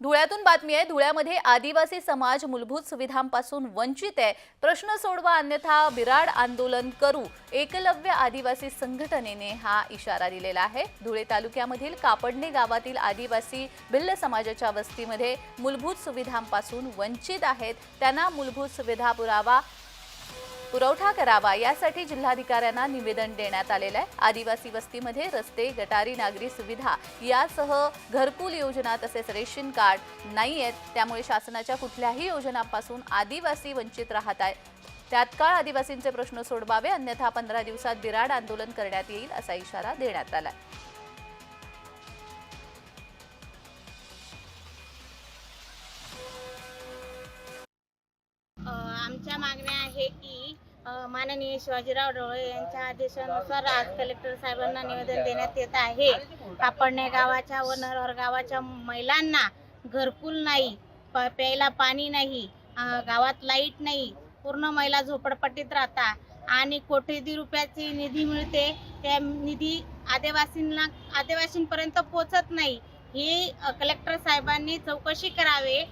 धुळ्यातून बातमी आहे धुळ्यामध्ये आदिवासी समाज मूलभूत सुविधांपासून वंचित आहे. प्रश्न सोडवा अन्यथा बिराड आंदोलन करू. एकलव्य आदिवासी संघटनेने हा इशारा दिलेला आहे. धुळे तालुक्यामधील कापडणे गावातील आदिवासी भिल्ल समाजाच्या वस्तीमध्ये मूलभूत सुविधांपासून वंचित आहेत. त्यांना मूलभूत सुविधा पुरावा पुरवठा करावा यासाठी जिल्हाधिकाऱ्यांना निवेदन देण्यात आलेलं आहे. आदिवासी वस्तीमध्ये रस्ते गटारी नागरी सुविधा यासह घरकुल योजना तसेच रेशन कार्ड नाही आहेत. त्यामुळे शासनाच्या कुठल्याही योजनांपासून आदिवासी वंचित राहत आहेत. तात्काळ आदिवासींचे प्रश्न सोडवावे अन्यथा पंधरा दिवसात बिराड आंदोलन करण्यात येईल असा इशारा देण्यात आला आमच्या मागण्या आहे माननीय शिवाजीराव डोळे यांच्या आदेशानुसार आज कलेक्टर साहेबांना निवेदन देण्यात येत आहे. कापडणे गावाच्या व नरहर गावाच्या महिलांना घरकुल नाही प्यायला पाणी नाही गावात लाइट नाही पूर्ण महिला झोपडपट्टीत राहता आणि कोटी रुपयाची निधी मिळते. त्या निधी आदिवासींना आदिवासींपर्यंत पोचत नाही. ही कलेक्टर साहेबांनी चौकशी करावे.